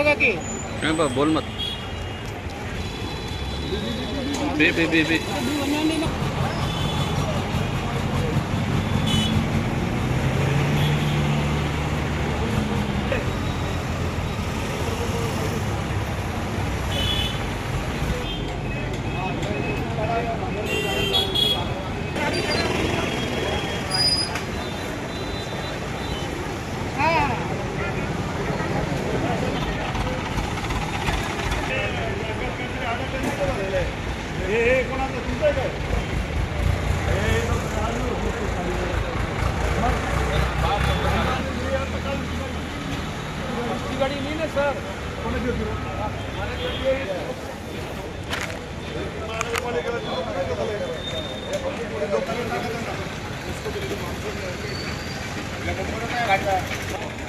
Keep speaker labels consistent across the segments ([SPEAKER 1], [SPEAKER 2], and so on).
[SPEAKER 1] बघा की.
[SPEAKER 2] काय बा बोल मत बे बे बे बे.
[SPEAKER 3] ये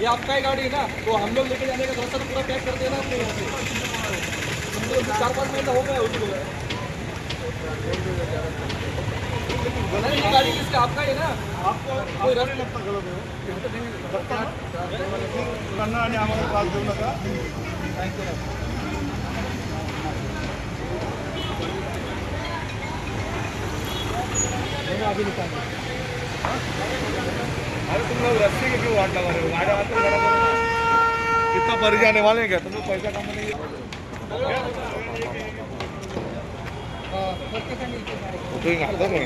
[SPEAKER 3] आपका ही गाड़ी है ना? तो हम लोग लेके जाने का थोड़ा सा पूरा पैक कर देना अपने यहाँ से। चार पाँच महीना हो गया उसको नहीं, ये गाड़ी किसका आपका ही ना? आपको
[SPEAKER 1] आणि आम्हाला त्रास देऊ नका अरे तुम लोग रस्ते के क्यों वाट लगा रहे हो? गाड़ी आते। कितना परेशान आने वाले हैं क्या? तुम लोग पैसा कम नहीं तो ही घालतो कोणी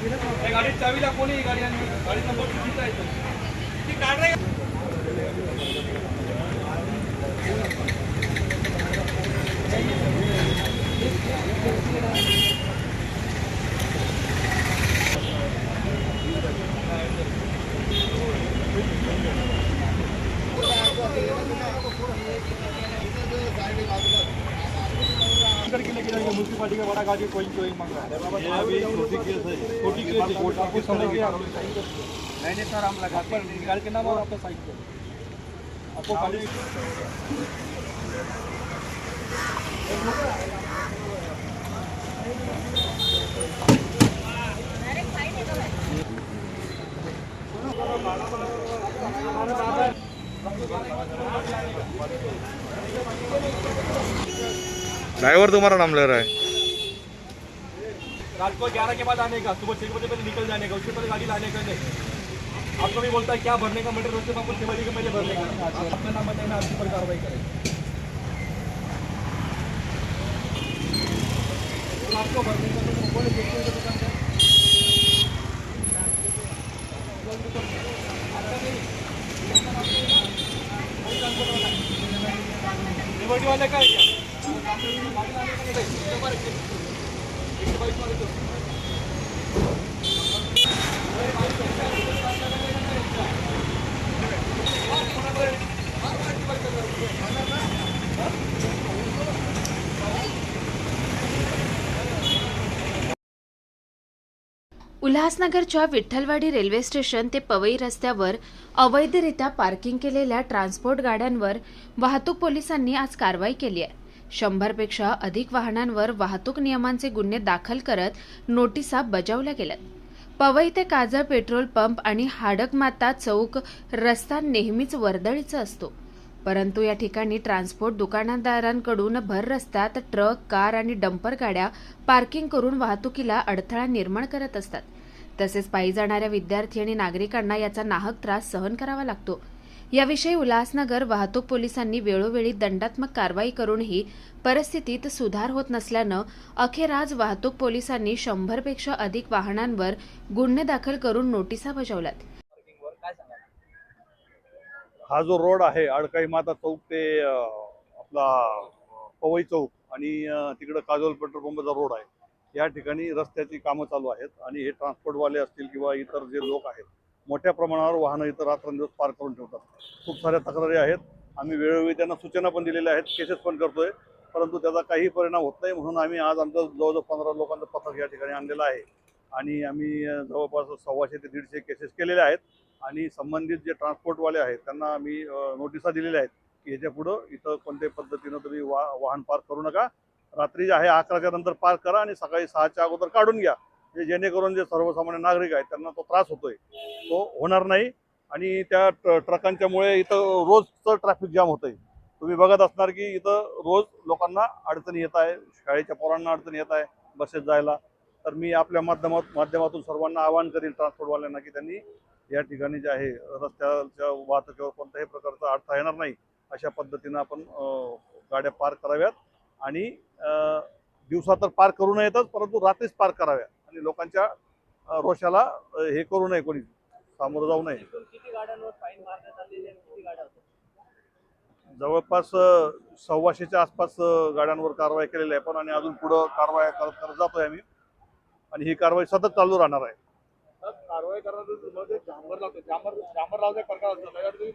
[SPEAKER 3] गाडीत चावीला कोणी गाडी आणि गाडी नंबर चुकीचा आहे तो. ती काढ समझ गया। नहीं नहीं सर हम लगा पर निकाल के नाम और आपका साइन कर आपको खाली
[SPEAKER 1] ड्राइवर तुम्हारा नाम ले रहा है।
[SPEAKER 3] रात को ग्यारह के बाद आने का, सुबह छः बजे पहले निकल जाने का, उसके पहले गाड़ी लाने का नहीं। आपको भी बोलता है, क्या भरने का मटेरियल उसके आपको छः बजे के पहले भरने का? आपका नाम बताइए ना आपके ऊपर कार्रवाई करें। तो आपको भरने का तो बोले वाले का है क्या?
[SPEAKER 4] उल्हासनगरच्या विठ्ठलवाडी रेल्वे स्टेशन ते पवई रस्त्यावर अवैधरित्या पार्किंग केलेल्या ट्रान्सपोर्ट गाड्यांवर वाहतूक पोलिसांनी आज कारवाई केली आहे. शंभरपेक्षा अधिक वाहनांवर वाहतूक नियमांचे गुन्हे दाखल करत नोटिसा बजावल्या गेल्यात. पवई ते काजळ पेट्रोल पंप आणि हाडकमाता चौक रस्ता नेहमीच वर्दळीचा असतो. परंतु या ठिकाणी ट्रान्सपोर्ट दुकानदारांकडून भर रस्त्यात ट्रक कार आणि डंपर गाड्या पार्किंग करून वाहतुकीला अडथळा निर्माण करत असतात. तसेच पायी जाणाऱ्या विद्यार्थी आणि नागरिकांना याचा नाहक त्रास सहन करावा लागतो. याविषयी उल्हासनगर वाहतूक पोलिसांनी वेळोवेळी दंडात्मक कारवाई करूनही परिस्थितीत सुधार होत नसल्यानं अखेर आज वाहतूक पोलिसांनी शंभरपेक्षा अधिक वाहनांवर गुन्हे दाखल करून नोटिसा बजावल्यात.
[SPEAKER 2] हा जो रोड आहे अडकाई माता चौक ते आपला पवई चौक आणि तिकडं काजोल पेट्रोल पंपचा रोड आहे. या ठिकाणी रस्त्याची कामं चालू आहेत आणि हे ट्रान्सपोर्टवाले असतील किंवा इतर जे लोक आहेत मोठ्या प्रमाणावर वाहनं इथं रात्रंदिवस पार करून ठेवतात. खूप साऱ्या तक्रारी आहेत. आम्ही वेळोवेळी त्यांना सूचना पण दिलेल्या आहेत. केसेस पण करतोय. परंतु त्याचा काही परिणाम होत नाही म्हणून आम्ही आज आमचं जवळजवळ पंधरा लोकांचं पथक या ठिकाणी आणलेलं आहे. आणि आम्ही जवळपास सव्वाशे ते दीडशे केसेस केलेले आहेत. आणि संबंधित जे ट्रान्सपोर्टवाले आहेत त्यांना आम्ही नोटिसा दिलेल्या आहेत की ह्याच्या पुढं इथं कोणत्याही पद्धतीनं तुम्ही वा वाहन पार्क करू नका. रात्री जे आहे अकराच्या नंतर पार्क करा आणि सकाळी सहाच्या अगोदर काढून घ्या. जेणेकरून जे सर्वसामान्य नागरिक आहेत त्यांना तो त्रास होतोय. तो होणार नाही आणि त्या ट्र- ट्रकांच्यामुळे इथं रोजचं ट्रॅफिक जाम होतंय. तुम्ही बघत असणार की इथं रोज लोकांना अडचणी येत आहे शाळेच्या पोरांना अडचणी येत आहे बसेस जायला. तर मी आपल्या माध्यमात माध्यमातून सर्वांना आवाहन करील ट्रान्सपोर्टवाल्यांना की त्यांनी या ठिकाणी जे आहे रस्त्याच्या वाहतुकीवर कोणत्याही प्रकारचा अडथळा येणार नाही अशा पद्धतीनं आपण गाड्या पार्क कराव्यात. आणि दिवसा तर पार्क करू नयेतच परंतु रात्रीच पार्क कराव्या आणि लोकांच्या रोषाला हे करू नये कोणी. सामोरं जाऊ नये.
[SPEAKER 5] किती गाड्यांवर फाईन मारण्यात आलेली आहे किती गाड्या होत्या?
[SPEAKER 2] जवळपास सव्वाशेच्या आसपास गाड्यांवर कारवाई केलेली आहे. पण आणि अजून पुढं कारवाई करत करत जातोय आम्ही. आणि ही कारवाई सतत चालू राहणार आहे.
[SPEAKER 1] कारवाई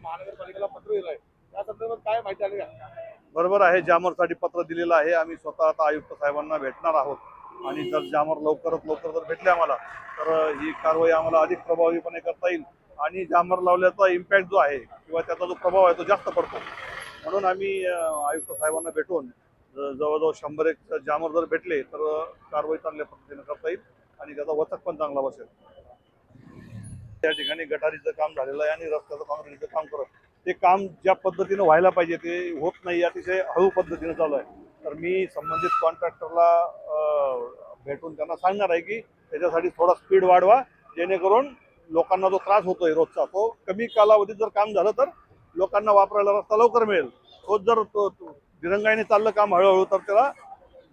[SPEAKER 1] महानगरपालिकेला पत्र दिलंय. त्या संदर्भात काय माहिती आली
[SPEAKER 2] बरोबर आहे जामरसाठी पत्र दिलेलं आहे. आम्ही स्वतः आता आयुक्त साहेबांना भेटणार आहोत. आणि जर जामर लवकरात लवकर जर भेटले आम्हाला तर ही कारवाई आम्हाला अधिक प्रभावीपणे करता येईल. आणि जामर लावल्याचा इम्पॅक्ट जो आहे किंवा त्याचा जो प्रभाव आहे तो जास्त पडतो. म्हणून आम्ही आयुक्त साहेबांना भेटून जवळजवळ शंभर एक जामर जर भेटले तर कारवाई चांगल्या पद्धतीने करता येईल आणि त्याचा वचक पण चांगला बसेल. त्या ठिकाणी गटारीचं काम झालेलं आहे आणि रस्त्याचं काँक्रीटचं काम करत ते काम ज्या पद्धतीनं व्हायला पाहिजे ते होत नाही अतिशय हळू पद्धतीनं चालू आहे. तर मी संबंधित कॉन्ट्रॅक्टरला भेटून त्यांना सांगणार आहे की त्याच्यासाठी थोडा स्पीड वाढवा जेणेकरून लोकांना जो त्रास होतोय रोजचा तो कमी कालावधीत जर काम झालं तर लोकांना वापरायला रस्ता लवकर मिळेल. तोच जर तो दिरंगाईने चाललं काम हळूहळू तर त्याला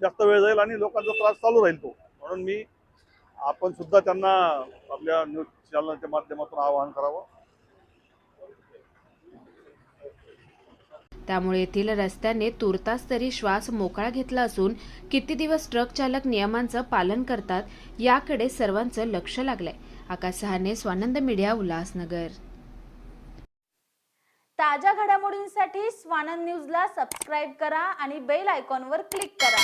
[SPEAKER 2] जास्त वेळ जाईल आणि लोकांचा त्रास चालू राहील तो. म्हणून मी आपण सुद्धा त्यांना आपल्या न्यूज चॅनलच्या माध्यमातून आवाहन करावं.
[SPEAKER 4] त्यामुळे येथील रस्त्याने तुर्तास तरी श्वास मोकळा घेतला असून किती दिवस ट्रक चालक नियमांचं पालन करतात याकडे सर्वांचं लक्ष लागलंय. आकाश सहाने स्वानंद मीडिया उल्हासनगर.
[SPEAKER 6] ताज्या घडामोडींसाठी स्वानंद न्यूजला सबस्क्राईब करा आणि बेल आयकॉनवर क्लिक करा.